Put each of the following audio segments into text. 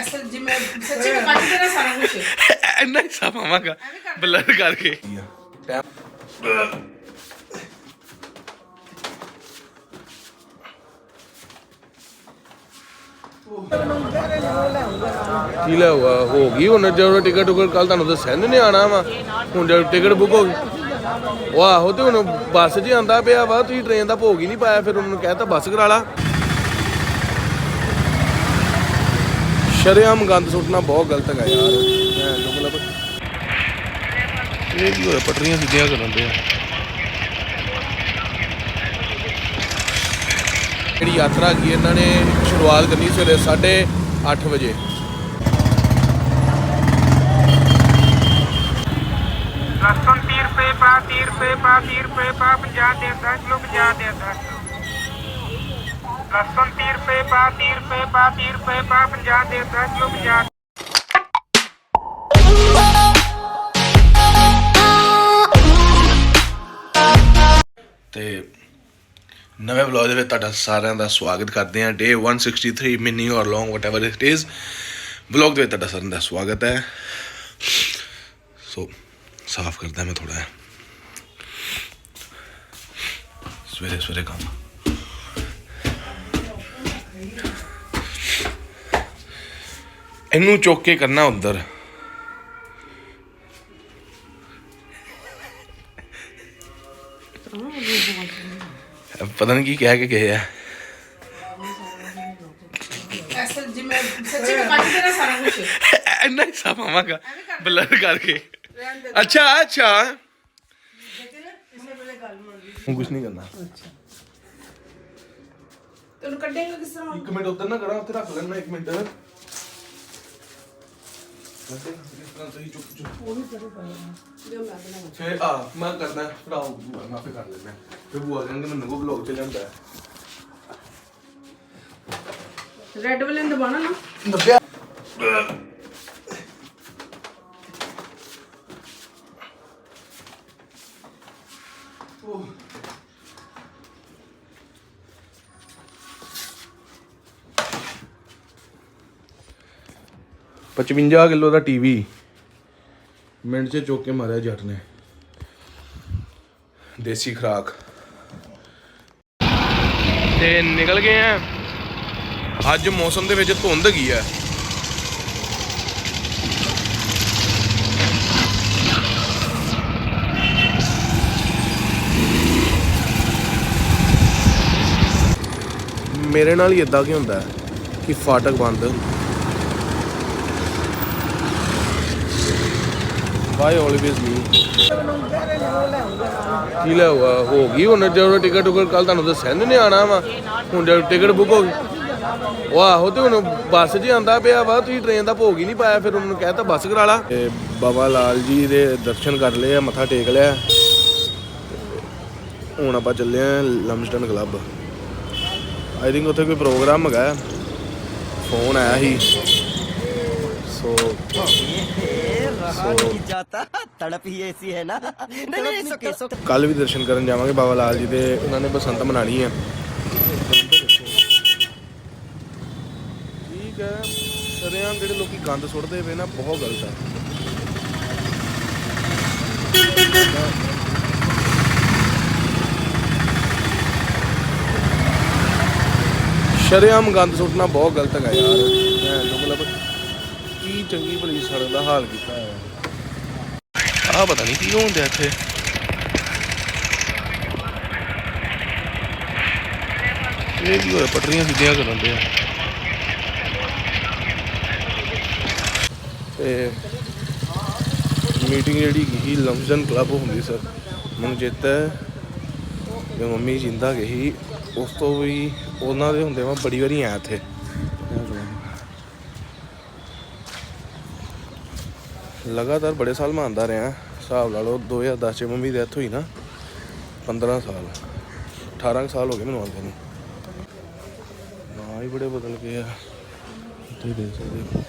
ਐਸਾ ਜਿਵੇਂ ਸੱਚੀ ਮੈਂ ਕੱਟ ਦੇਣਾ ਸਾਰਾ ਕੁਝ ਇੰਨਾ ਹੀ ਪਾਵਾਂਗਾ ਬਲਰ ਕਰਕੇ। ਕੀ ਲੈ ਹੋਆ ਹੋ ਗਈ ਹੁਣ ਜਦੋਂ ਟਿਕਟ ਟੁਕਟ ਕੱਲ ਤੁਹਾਨੂੰ ਦੱਸਿਆ ਨਹੀਂ ਆਣਾ ਵਾ। ਹੁਣ ਜਦੋਂ ਟਿਕਟ ਬੁੱਕ ਹੋ ਗਈ। ਉਹ ਆਹੋ ਤੇ ਹੁਣ ਬੱਸ 'ਚ ਆਂਦਾ ਪਿਆ ਵਾ ਤੁਸੀਂ ਟ੍ਰੇਨ ਦਾ ਭੋਗ ਹੀ ਨਹੀਂ ਪਾਇਆ ਫਿਰ ਉਹਨਾਂ ਕਹਿਤਾ ਬੱਸ ਕਰਾ ਲਾ। ਸ਼ਰੇਆਮ ਗੰਦ ਸੁੱਟਣਾ ਬਹੁਤ ਗਲਤ ਹੈਗਾ ਯਾਰ। ਮਤਲਬ ਇਹ ਕੀ ਹੋਇਆ, ਪਟਰੀਆਂ ਸਿੱਧੀਆਂ ਕਰਨ ਦੇ ਆ। ਜਿਹੜੀ ਯਾਤਰਾ ਕੀ ਇਹਨਾਂ ਨੇ ਸ਼ੁਰੂਆਤ ਕਰਨੀ ਸਵੇਰੇ 8:30 ਵਜੇ। ਲਸਣ 30 ਰੁਪਏ ਪਾ 30 ਰੁਪਏ ਪਾ 30 ਰੁਪਏ ਪਾ 50 ਦੇ 10 ਲੋ 50 ਦੇ 10 ਲਸਣ 30 ਰੁਪਏ ਪਾ 30 ਰੁਪਏ ਪਾ 30 ਰੁਪਏ ਪਾ 50 ਦੇ 10 ਲੋ 50 ਤੇ ਨਵੇਂ ਵਲੌਗ ਦੇ ਵਿੱਚ ਤੁਹਾਡਾ ਸਾਰਿਆਂ ਦਾ ਸਵਾਗਤ ਕਰਦੇ ਹਾਂ। Day 163 mini or long whatever it is vlog ਦੇ ਵਿੱਚ ਤੁਹਾਡਾ ਸਾਰਿਆਂ ਦਾ ਸਵਾਗਤ ਹੈ। ਸੋ ਸਾਫ਼ ਕਰਦਾ ਮੈਂ ਥੋੜਾ ਸਵੇਰੇ ਸਵੇਰੇ ਕੰਮ। ਇਹਨੂੰ ਚੁੱਕ ਕੇ ਕਰਨਾ ਉਧਰ। ਪਤਾ ਨਹੀਂ ਕੀ ਕਹਿ ਕੇ ਗਏ ਆ। ਐਸਾ ਜਿਵੇਂ ਸੱਚੀ ਮੈਂ ਕੱਟ ਦੇਣਾ ਸਾਰਾ ਕੁਝ ਇੰਨਾ ਹੀ ਪਾਵਾਂਗਾ ਬਲਰ ਕਰਕੇ। ਅੱਛਾ ਅੱਛਾ। ਹੁਣ ਕੁਝ ਨਹੀਂ ਕਰਨਾ। ਤੈਨੂੰ ਕੱਢੇਗਾ ਕਿਸ ਤਰ੍ਹਾਂ? ਇੱਕ ਮਿੰਟ ਉਧਰ ਨਾ ਕਰਾਂ ਉੱਥੇ ਰੱਖ ਲੈਣਾ ਇੱਕ ਮਿੰਟ। ਸਹੀ ਚੁੱਪ ਚੁੱਪ ਫੇ ਆ ਮੈਂ ਕਰਦਾ ਫੜਾਓ ਮੈਂ ਕਰ ਲੈਣਾ ਫਿਰ ਬੁਆ ਕਹਿੰਦੇ ਮੈਨੂੰ ਕੋ ਬਲੌਗ ਚ ਜਾਂਦਾ ਰੈੱਡ ਵਾਲੇ ਨੂੰ ਦਬਾਣਾ ਨਾ। ਨੱਬਿਆ ਪਚਵੰਜਾ ਕਿਲੋ ਦਾ ਟੀਵੀ। ਮਿੰਟ 'ਚ ਚੁੱਕ ਕੇ ਮਾਰਿਆ ਜੱਟ ਨੇ। ਦੇਸੀ ਖਰਾਕ। ਤੇ ਨਿਕਲ ਗਏ ਆ। ਅੱਜ ਮੌਸਮ ਦੇ ਵਿੱਚ ਧੁੰਦ ਗਈ ਹੈ ਮੇਰੇ ਨਾਲ ਹੀ ਇਦਾਂ ਕੀ ਹੁੰਦਾ ਕਿ ਫਾਟਕ ਬੰਦ ਵਾਈ ਆਲਵੇਜ਼ ਮੀ ਕੀ ਲੈ ਹੋਆ ਹੋ ਗਈ ਹੁਣ ਜਦੋਂ ਟਿਕਟ ਟੁਕਟ ਕੱਲ ਤੁਹਾਨੂੰ ਦੱਸਿਆ ਨਹੀਂ ਆਣਾ ਵਾ। ਹੁਣ ਜਦੋਂ ਟਿਕਟ ਬੁੱਕ ਹੋ ਗਈ। ਉਹ ਆਹੋ, ਤੇ ਹੁਣ ਬੱਸ 'ਚ ਆਂਦਾ ਪਿਆ ਵਾ, ਤੁਸੀਂ ਟ੍ਰੇਨ ਦਾ ਭੋਗ ਹੀ ਨਹੀਂ ਪਾਇਆ, ਫਿਰ ਉਹਨਾਂ ਕਹਿਤਾ ਬੱਸ ਕਰਾ ਲਾ। ਤੇ ਬਾਬਾ ਲਾਲ ਜੀ ਦੇ ਦਰਸ਼ਨ ਕਰ ਲਏ ਆ, ਮੱਥਾ ਟੇਕ ਲਿਆ। ਹੁਣ ਆਪਾਂ ਚੱਲੇ ਆ ਲਮਸਟਨ ਕਲੱਬ ਆਈ ਥਿੰਕ ਉੱਥੇ ਕੋਈ ਪ੍ਰੋਗਰਾਮ ਹੈਗਾ। ਫੋਨ ਆਇਆ ਸੀ। ਸੋ ਕੱਲ ਵੀ ਦਰਸ਼ਨ ਕਰਨ ਜਾਵਾਂਗੇ ਬਾਬਾ ਲਾਲ ਜੀ ਦੇ ਉਹਨਾਂ ਨੇ ਬਸੰਤ ਮਨਾਣੀ ਹੈ ਠੀਕ ਹੈ ਸਰਿਆਂ ਜਿਹੜੇ ਲੋਕੀ ਗੰਦ ਸੁੱਟਦੇ ਪਏ ਨਾ ਬਹੁਤ ਗਲਤ ਹੈ ਸ਼ਰਿਆਮ ਗੰਦ ਸੁੱਟਣਾ ਬਹੁਤ ਗਲਤ ਹੈ ਯਾਰ। ਮਤਲਬ ਕੀ ਚੰਗੀ ਭਲੀ ਸੜਕ ਦਾ ਹਾਲ ਕੀਤਾ ਹੈ। ਆਹ ਪਤਾ ਨਹੀਂ ਕੀ ਹੋਣ ਡਿਆ ਇੱਥੇ। ਇਹ ਕੀ ਹੋਇਆ? ਪਟਰੀਆਂ ਸਿੱਧੀਆਂ ਕਰਨ ਦੇ ਆ। ਤੇ ਮੀਟਿੰਗ ਜਿਹੜੀ ਗਈ ਲਮਸਨ ਕਲੱਬ ਹੁੰਦੀ ਸਰ। ਮੈਨੂੰ ਚੇਤਾ ਹੈ ਕਿ ਮੰਮੀ ਜਿੰਦਾ ਗਈ ਉਸ ਤੋਂ ਵੀ ਉਹਨਾਂ ਦੇ ਹੁੰਦੇ ਮੈਂ ਬੜੀ ਵਾਰੀ ਆਇਆ ਇੱਥੇ। ਲਗਾਤਾਰ ਬੜੇ ਸਾਲ ਮੈਂ ਆਉਂਦਾ ਰਿਹਾ। ਹਿਸਾਬ ਲਾ ਲਓ 2010 ਚ ਮੰਮੀ ਦੀ ਡੈਥ ਹੋਈ ਨਾ 15 ਸਾਲ 18 ਕੁ ਸਾਲ ਹੋ ਗਏ ਮੈਨੂੰ ਆਉਂਦੇ ਨੂੰ। ਨਾ ਹੀ ਬੜੇ ਬਦਲ ਗਏ ਆ। ਇੱਥੇ ਦੇਖ ਸਕਦੇ ਹੋ।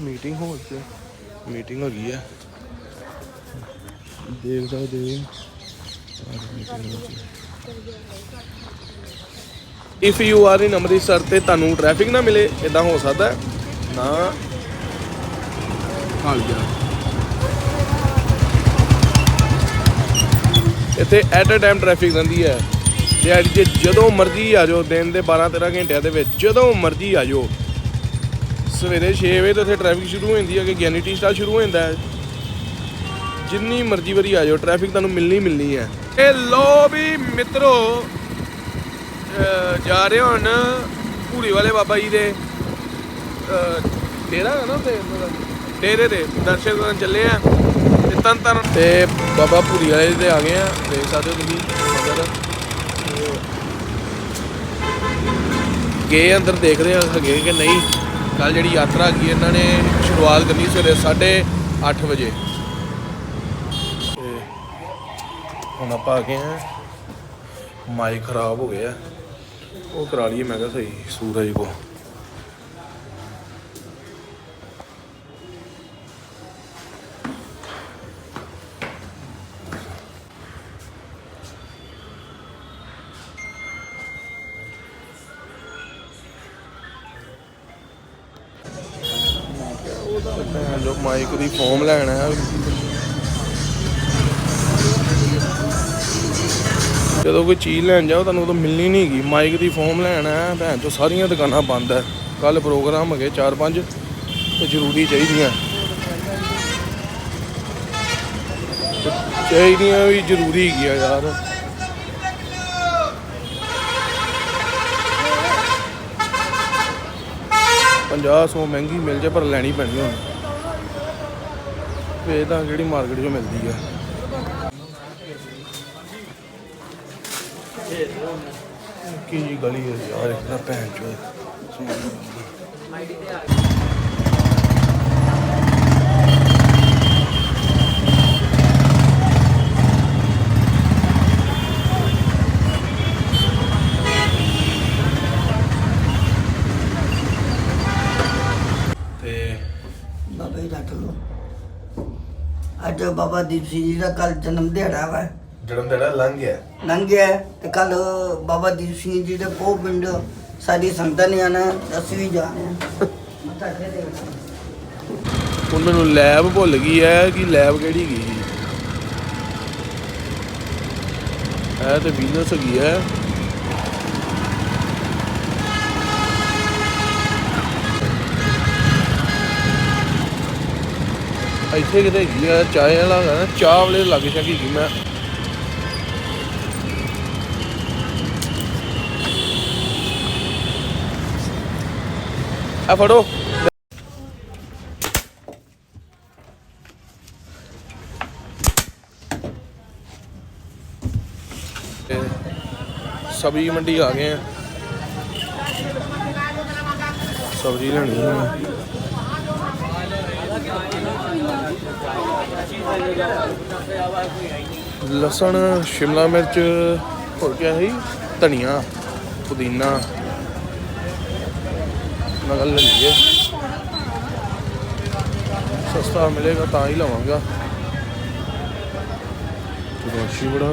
ਮੀਟਿੰਗ ਹੋ ਗਈ ਮੀਟਿੰਗ ਹੋ ਗਈ ਹੈ। ਦੇਖ ਸਕਦੇ if you are in Amritsar ਤੇ ਤੁਹਾਨੂੰ ਟ੍ਰੈਫਿਕ ਨਾ ਮਿਲੇ ਇਦਾਂ ਹੋ ਸਕਦਾ ਨਾ ਹਾਲ ਗਿਆ ਇੱਥੇ ਐਟ ਅ ਟਾਈਮ ਟ੍ਰੈਫਿਕ ਰਹਿੰਦੀ ਹੈ। ਦਿਹਾੜੀ 'ਚ ਜਦੋਂ ਮਰਜ਼ੀ ਆ ਜਾਓ, ਦਿਨ ਦੇ 12 13 ਘੰਟਿਆਂ ਦੇ ਵਿੱਚ ਜਦੋਂ ਮਰਜ਼ੀ ਆ ਜਾਓ। ਸਵੇਰੇ 6 ਵਜੇ ਤੋਂ ਇੱਥੇ ਟ੍ਰੈਫਿਕ ਸ਼ੁਰੂ ਹੋ ਜਾਂਦੀ ਹੈ ਕਿ ਗਿਆਨੀ ਟੀ ਸਟਾਲ ਸ਼ੁਰੂ ਹੋ ਜਾਂਦਾ ਹੈ। ਜਿੰਨੀ ਮਰਜ਼ੀ ਵਾਰੀ ਆ ਜਾਓ ਟ੍ਰੈਫਿਕ ਤੁਹਾਨੂੰ ਮਿਲਣੀ ਮਿਲਣੀ ਹੈ। ਇਹ ਲੋ ਵੀ ਮਿੱਤਰੋ ਜਾ ਰਹੇ ਹੁਣ ਭੂਰੀ ਵਾਲੇ ਬਾਬਾ ਜੀ ਦੇ ਡੇਰਾ ਹੈ ਨਾ ਤੇ ਡੇਰੇ ਦੇ ਦਰਸ਼ਨ ਕਰਨ ਚੱਲੇ ਆ ਤੇ ਤਨ ਤਨ ਤੇ ਬਾਬਾ ਭੂਰੀ ਵਾਲੇ ਦੇ ਆ ਗਏ ਆ, ਦੇਖ ਸਕਦੇ ਹੋ ਤੁਸੀਂ ਮੰਦਰ ਗਏ ਅੰਦਰ ਦੇਖਦੇ ਆ ਹੈਗੇ ਕਿ ਨਹੀਂ। ਕੱਲ ਜਿਹੜੀ ਯਾਤਰਾ ਕੀ ਇਹਨਾਂ ਨੇ ਸ਼ੁਰੂਆਤ ਕਰਨੀ ਸਵੇਰੇ 8:30 ਵਜੇ। ਤੇ ਹੁਣ ਆਪਾਂ ਆ ਗਏ ਆ। ਮਾਈਕ ਖਰਾਬ ਹੋ ਗਿਆ ਉਹ ਕਰਾ ਲਈਏ, ਮੈਂ ਕਿਹਾ ਸਹੀ, ਸੂਰਜ ਕੋ। ਜੋ ਮਾਈਕ ਫੋਮ ਲੈਣਾ ਹੈ। ਜਦੋਂ ਕੋਈ ਚੀਜ਼ ਲੈਣ ਜਾਓ, ਤੁਹਾਨੂੰ ਉਦੋਂ ਮਿਲਣੀ ਨਹੀਂ ਹੈਗੀ। ਮਾਈਕ ਦੀ ਫੋਮ ਲੈਣਾ ਹੈ। ਭੈਣ ਚੋ ਸਾਰੀਆਂ ਦੁਕਾਨਾਂ ਬੰਦ ਹੈ। ਕੱਲ ਪ੍ਰੋਗਰਾਮ ਹੈਗੇ 4-5 ਤੇ ਜ਼ਰੂਰੀ ਚਾਹੀਦੀਆਂ। ਚਾਹੀਦੀਆਂ ਵੀ ਜ਼ਰੂਰੀ ਹੈਗੀਆਂ ਯਾਰ। ਪੰਜਾਹ ਸੌ ਮਹਿੰਗੀ ਮਿਲ ਜੇ, ਪਰ ਲੈਣੀ ਪੈਣੀ ਹੁਣ। ਵੇਚਦਾ ਕਿਹੜੀ ਮਾਰਕੀਟ 'ਚੋਂ ਮਿਲਦੀ ਆ। ਕੀ ਜੀ ਗਲੀ ਹੈ ਯਾਰ ਇਤਨਾ ਭੈਣ ਚੋ ਤੇ ਅੱਜ ਬਾਬਾ ਦੀਪ ਸਿੰਘ ਜੀ ਦਾ ਕੱਲ ਜਨਮ ਦਿਹਾੜਾ ਵਾ। ਜਨਮ ਦਿਨ ਲੰਘ ਗਿਆ। ਲੰਘਿਆ ਹੈ ਤੇ ਕੱਲ ਬਾਬਾ ਦੀਪ ਸਿੰਘ ਜੀ ਦੇ ਪੋ ਪਿੰਡ ਸਾਡੀ ਸੰਗਤਾਂ ਨੇ ਆਣਾ ਅਸੀਂ ਵੀ ਜਾਣਾ। ਹੈ। ਮੱਥਾ ਟੇਕ ਹੁਣ ਮੈਨੂੰ ਲੈਬ ਭੁੱਲ ਗਈ ਹੈ ਕਿ ਲੈਬ ਕਿਹੜੀ ਗਈ ਇਹ ਤੇ ਵੀਨਸ ਹੈਗੀ ਹੈ। ਇੱਥੇ ਕਿਤੇ ਹੈਗੀ ਆ, ਚਾਹ ਵਾਲਾ ਹੈਗਾ ਨਾ, ਚਾਹ ਵਾਲੇ ਲੱਗ ਸ਼ਕੀ ਗਈ ਮੈਂ। ਆ ਫੜੋ। ਤੇ ਸਬਜ਼ੀ ਮੰਡੀ ਆ ਗਏ ਆ। ਸਬਜ਼ੀ ਲੈਣੀ ਹੈ ਲਸਣ, ਸ਼ਿਮਲਾ ਮਿਰਚ, ਹੋਰ ਕੀ ਹੈ ਧਨੀਆ, ਪੁਦੀਨਾ। ਨਗਲ ਲੈ ਲਈਏ। ਸਸਤਾ ਮਿਲੇਗਾ ਤਾਂ ਹੀ ਲਵਾਂਗਾ। ਰੋਸ਼ੀ ਬੜਾ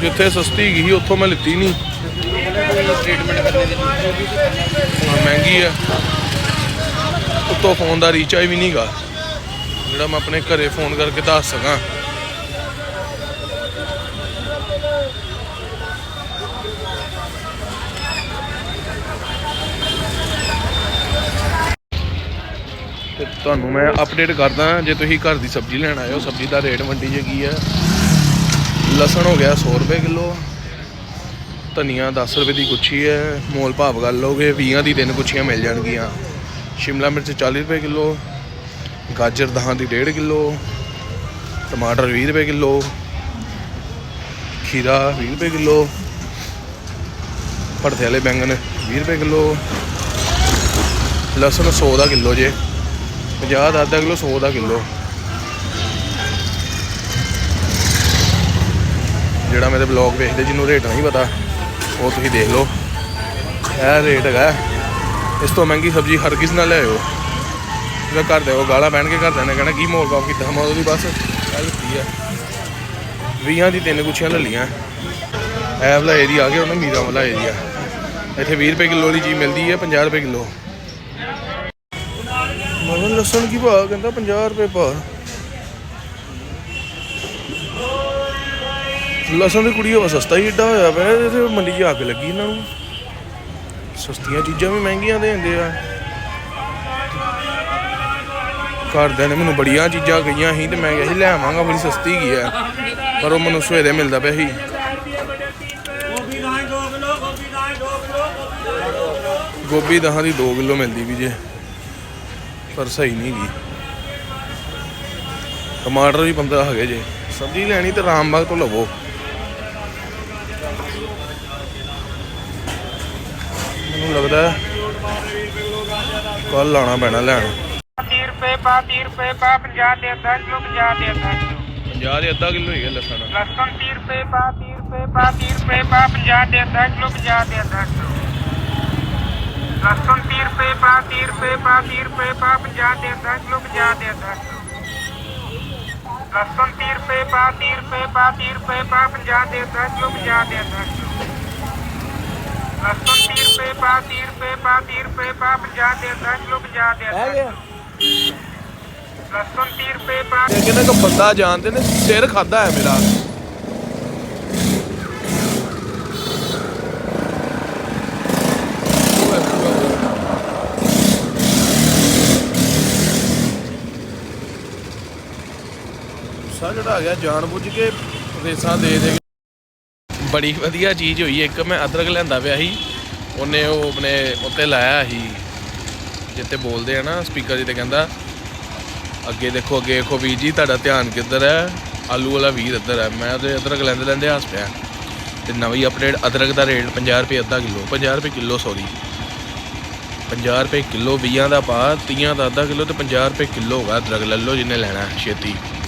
ਜਿੱਥੇ ਸਸਤੀ ਗਈ ਸੀ, ਉੱਥੋਂ ਮੈਂ ਲਿੱਤੀ ਨਹੀਂ। ਮਹਿੰਗੀ ਆ। ਉੱਤੋਂ ਫੋਨ ਦਾ ਰੀਚਾਰਜ ਵੀ ਨਹੀਂਗਾ ਜਿਹੜਾ ਮੈਂ ਆਪਣੇ ਘਰੇ ਫੋਨ ਕਰਕੇ ਦੱਸ ਸਕਾਂ। ਤੇ ਤੁਹਾਨੂੰ ਮੈਂ ਅਪਡੇਟ ਕਰਦਾ, ਜੇ ਤੁਸੀਂ ਘਰ ਦੀ ਸਬਜ਼ੀ ਲੈਣ ਆਏ ਹੋ, ਸਬਜ਼ੀ ਦਾ ਰੇਟ ਮੰਡੀ 'ਚ ਕੀ ਹੈ ਲਸਣ ਹੋ ਗਿਆ 100 ਰੁਪਏ ਕਿਲੋ। ਧਨੀਆ 10 ਰੁਪਏ ਦੀ ਗੁੱਛੀ ਹੈ। ਮੋਲ ਭਾਵ ਕਰ ਲਓਗੇ 20 ਦੀ ਤਿੰਨ ਗੁੱਛੀਆਂ ਮਿਲ ਜਾਣਗੀਆਂ। ਸ਼ਿਮਲਾ ਮਿਰਚ 40 ਰੁਪਏ ਕਿਲੋ, ਗਾਜਰ ਦਹਾਂ ਦੀ 1.5 ਕਿਲੋ, ਟਮਾਟਰ 20 ਰੁਪਏ ਕਿਲੋ, ਖੀਰਾ 20 ਰੁਪਏ ਕਿਲੋ, ਭੜਥੇ ਵਾਲੇ ਬੈਂਗਣ 20 ਰੁਪਏ ਕਿਲੋ, ਲਸਣ 100 ਦਾ ਕਿਲੋ ਜੇ 50 ਦਾ ਅੱਧਾ ਕਿਲੋ 100 ਦਾ ਕਿਲੋ। ਜਿਹੜਾ ਮੇਰੇ ਬਲੌਗ ਵੇਖਦੇ, ਜਿਹਨੂੰ ਰੇਟ ਨਹੀਂ ਪਤਾ, ਉਹ ਤੁਸੀਂ ਦੇਖ ਲਓ। ਇਹ ਰੇਟ ਹੈਗਾ। ਇਸ ਤੋਂ ਮਹਿੰਗੀ ਸਬਜ਼ੀ ਹਰ ਕਿਸ ਨਾਲ ਲਿਆਇਓ ਜਿਹੜਾ ਘਰ ਦੇ ਉਹ ਗਾਲਾਂ ਪੈਣ ਕੇ ਘਰਦਿਆਂ ਨੇ ਕਹਿਣਾ, ਕੀ ਮੋਲ ਭਾਵ ਕੀਤਾ ਮੈਂ ਉਹਦੀ ਬਸ? ਗੱਲ ਕੀ ਆ। 20 ਦੀ ਤਿੰਨ ਗੁੱਛੀਆਂ ਲੈ ਲੀਆਂ ਇਹ ਵਾਲਾ ਏਰੀਆ ਆ ਗਿਆ, ਉਹਨਾਂ ਮੀਰਾ ਵਾਲਾ ਏਰੀਆ ਇੱਥੇ 20 ਰੁਪਏ ਕਿਲੋ ਦੀ ਚੀਜ਼ ਮਿਲਦੀ ਹੈ 50 ਰੁਪਏ ਕਿਲੋ। ਮਗਰ ਲਸਣ ਕੀ ਭਾਅ, ਕਹਿੰਦਾ 50 ਰੁਪਏ ਭਾਅ। ਲਸਣ ਦੀ ਕੁੜੀ ਉਹ ਸਸਤਾ ਹੀ ਏਡਾ ਹੋਇਆ ਪਿਆ ਤੇ ਮੰਡੀ 'ਚ ਅੱਗ ਲੱਗੀ ਇਹਨਾਂ ਨੂੰ। ਸਸਤੀਆਂ ਚੀਜ਼ਾਂ ਵੀ ਮਹਿੰਗੀਆਂ ਦੇ ਦਿੰਦੇ ਆ। ਘਰਦਿਆਂ ਨੇ ਮੈਨੂੰ ਬੜੀਆਂ ਚੀਜ਼ਾਂ ਕਹੀਆਂ ਸੀ ਤੇ ਮੈਂ ਕਿਹਾ ਸੀ ਲੈ ਆਵਾਂਗਾ ਬੜੀ ਸਸਤੀ ਗਈ ਆ। ਪਰ ਉਹ ਮੈਨੂੰ ਸਵੇਰੇ ਮਿਲਦਾ ਪਿਆ ਸੀ। ਗੋਭੀ ਦਹਾਂ ਦੀ 2 ਕਿਲੋ ਮਿਲਦੀ ਵੀ ਜੇ ਪਰ ਸਹੀ ਨਹੀਂ ਗਈ। ਟਮਾਟਰ ਵੀ 15 ਹੈਗੇ ਜੇ। ਸਬਜ਼ੀ ਲੈਣੀ ਤੇ ਰਾਮਬਾਗ ਤੋਂ ਲਵੋ। ਮੈਨੂੰ ਲੱਗਦਾ ਕੱਲ ਆਉਣਾ ਪੈਣਾ ਲੈਣ 30 ਰੁਪਏ ਪਾ 30 ਰੁਪਏ ਪਾ 50 ਦੇ ਅੱਧਾ ਕਿਲੋ 50 ਦੇ ਅੱਧਾ ਕਿਲੋ 50 ਦੇ ਅੱਧਾ ਕਿਲੋ ਹੀ ਹੈ ਲਸਣ ਲਸਣ 30 ਰੁਪਏ ਪਾ 30 ਰੁਪਏ ਪਾ 30 ਰੁਪਏ ਪਾ 50 ਦੇ ਅੱਧਾ ਕਿਲੋ 50 ਦੇ ਅੱਧਾ ਕਿਲੋ ਲਸਣ 30 ਰੁਪਏ ਪਾ 30 ਰੁਪਏ ਪਾ 30 ਰੁਪਏ ਪਾ 50 ਦੇ ਅੱਧਾ ਕਿਲੋ 50 ਦੇ ਅੱਧਾ ਕਿਲੋ ਲਸਣ 30 ਰੁਪਏ ਪਾ 30 ਰੁਪਏ ਪਾ 30 ਰੁਪਏ ਪਾ 50 ਦੇ ਅੱਧਾ ਕਿਲੋ 50 ਦੇ ਅੱਧਾ ਕਿਲੋ ਲਸਣ 30 ਰੁਪਏ ਪਾ 30 ਰੁਪਏ ਪਾ 30 ਰੁਪਏ ਪਾ 50 ਦੇ ਅੱਧਾ ਕਿਲੋ 50 ਦੇ ਅੱਧਾ ਕਿਲੋ ਲਸਣ 30 ਰੁਪਏ ਪਾ ਇਹ ਕਹਿੰਦਾ ਕਿ ਬੰਦਾ ਜਾਣਦੇ ਨੇ, ਸਿਰ ਖਾਦਾ ਹੈ ਮੇਰਾ। ਗੁੱਸਾ ਚੜਾ ਗਿਆ ਜਾਣ ਬੁੱਝ ਕੇ ਰੇਸਾਂ ਦੇ ਦੇ ਬੜੀ ਵਧੀਆ ਚੀਜ਼ ਹੋਈ ਇੱਕ ਮੈਂ ਅਦਰਕ ਲੈਂਦਾ ਪਿਆ ਸੀ। ਉਹਨੇ ਉਹ ਆਪਣੇ ਉੱਤੇ ਲਾਇਆ ਸੀ। ਜਿੱਤੇ ਬੋਲਦੇ ਆ ਨਾ ਸਪੀਕਰ ਜਿੱਤੇ ਕਹਿੰਦਾ, ਅੱਗੇ ਦੇਖੋ ਅੱਗੇ ਦੇਖੋ ਵੀਰ ਜੀ, ਤੁਹਾਡਾ ਧਿਆਨ ਕਿੱਧਰ ਹੈ? ਆਲੂ ਵਾਲਾ ਵੀਰ ਇੱਧਰ ਹੈ। ਮੈਂ ਉਹਦੇ ਅਦਰਕ ਲੈਂਦੇ ਲੈਂਦੇ ਹੱਸ ਪਿਆ। ਤੇ ਨਵੀਂ ਅਪਡੇਟ ਅਦਰਕ ਦਾ ਰੇਟ 50 ਰੁਪਏ ਅੱਧਾ ਕਿਲੋ 50 ਰੁਪਏ ਕਿਲੋ ਸੌਰੀ 50 ਰੁਪਏ ਕਿਲੋ 20 ਦਾ ਪਾ 30 ਦਾ ਅੱਧਾ ਕਿਲੋ ਤੇ 50 ਰੁਪਏ ਕਿਲੋ ਹੋਗਾ। ਅਦਰਕ ਲੈ ਲਓ ਜਿੰਨੇ ਲੈਣਾ ਛੇਤੀ।